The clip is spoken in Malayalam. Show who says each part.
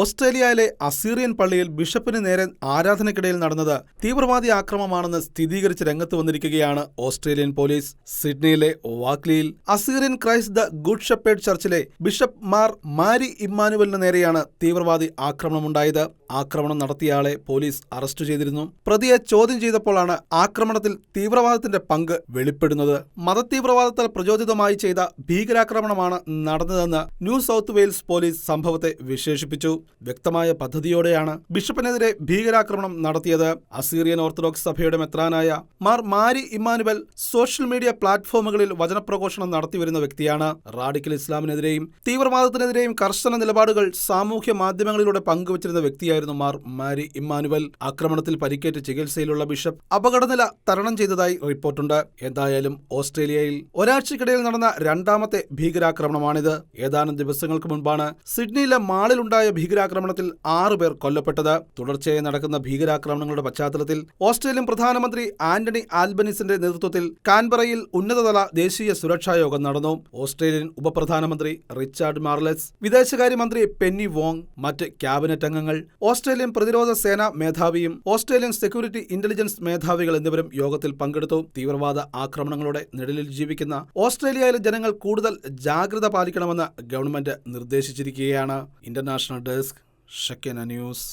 Speaker 1: ഓസ്ട്രേലിയയിലെ അസീറിയൻ പള്ളിയിൽ ബിഷപ്പിന് നേരെ ആരാധനയ്ക്കിടയിൽ നടന്നത് തീവ്രവാദി ആക്രമമാണെന്ന് സ്ഥിരീകരിച്ച് രംഗത്ത് വന്നിരിക്കുകയാണ് ഓസ്ട്രേലിയൻ പോലീസ്. സിഡ്നിയിലെ വാക്ലിയിൽ Assyrian Christ the good shepherd ചർച്ചിലെ bishop Mar Mari ഇമ്മാനുവലിന് നേരെയാണ് തീവ്രവാദി ആക്രമണമുണ്ടായത്. ആക്രമണം നടത്തിയയാളെ പോലീസ് അറസ്റ്റ് ചെയ്തിരുന്നു. പ്രതിയെ ചോദ്യം ചെയ്തപ്പോഴാണ് ആക്രമണത്തിൽ തീവ്രവാദത്തിന്റെ പങ്ക് വെളിപ്പെടുന്നത്. മതതീവ്രവാദത്താൽ പ്രചോദിതമായി ചെയ്ത ഭീകരാക്രമണമാണ് നടന്നതെന്ന് ന്യൂ സൗത്ത് വെയിൽസ് പോലീസ് സംഭവത്തെ വിശേഷിപ്പിച്ചു. വ്യക്തമായ പദ്ധതിയോടെയാണ് ബിഷപ്പിനെതിരെ ഭീകരാക്രമണം നടത്തിയത്. അസീറിയൻ ഓർത്തഡോക്സ് സഭയുടെ മെത്രാനായ Mar Mari Emmanuel social media പ്ലാറ്റ്ഫോമുകളിൽ വചനപ്രഘോഷണം നടത്തിവരുന്ന വ്യക്തിയാണ്. റാഡിക്കൽ ഇസ്ലാമിനെതിരെയും തീവ്രവാദത്തിനെതിരെയും കർശന നിലപാടുകൾ സാമൂഹ്യ മാധ്യമങ്ങളിലൂടെ പങ്കുവച്ചിരുന്ന വ്യക്തിയായിരുന്നു മാർ മാരി ഇമ്മാനുവൽ. ആക്രമണത്തിൽ പരിക്കേറ്റ് ചികിത്സയിലുള്ള ബിഷപ്പ് അപകടനില തരണം ചെയ്തതായി റിപ്പോർട്ടുണ്ട്. എന്തായാലും ഓസ്ട്രേലിയയിൽ ഒരാഴ്ചക്കിടയിൽ നടന്ന രണ്ടാമത്തെ ഭീകരാക്രമണമാണിത്. ഏതാനും ദിവസങ്ങൾക്ക് മുൻപാണ് സിഡ്നിയിലെ മാളിലുണ്ടായ ഭീകരാക്രമണത്തിൽ ആറു പേർ കൊല്ലപ്പെട്ടത്. തുടർച്ചയായി നടക്കുന്ന ഭീകരാക്രമണങ്ങളുടെ പശ്ചാത്തലത്തിൽ ഓസ്ട്രേലിയൻ പ്രധാനമന്ത്രി ആന്റണി ആൽബനിസിന്റെ നേതൃത്വത്തിൽ കാൻബറയിൽ ഉന്നതതല ദേശീയ സുരക്ഷാ യോഗം നടന്നു. ഓസ്ട്രേലിയൻ ഉപപ്രധാനമന്ത്രി റിച്ചാർഡ് മാർലെസ് വിദേശകാര്യമന്ത്രി പെന്നി വോങ് മറ്റ് ക്യാബിനറ്റ് അംഗങ്ങൾ ഓസ്ട്രേലിയൻ പ്രതിരോധ സേനാ മേധാവിയും ഓസ്ട്രേലിയൻ സെക്യൂരിറ്റി ഇന്റലിജൻസ് മേധാവികൾ എന്നിവരും യോഗത്തിൽ പങ്കെടുത്തു. തീവ്രവാദ ആക്രമണങ്ങളുടെ നിഴലിൽ ജീവിക്കുന്ന ഓസ്ട്രേലിയയിലെ ജനങ്ങൾ കൂടുതൽ ജാഗ്രത പാലിക്കണമെന്ന് ഗവൺമെന്റ് നിർദ്ദേശിച്ചിരിക്കുകയാണ്. ഇന്റർനാഷണൽ ഡെസ്ക് ഷക്കന ന്യൂസ്.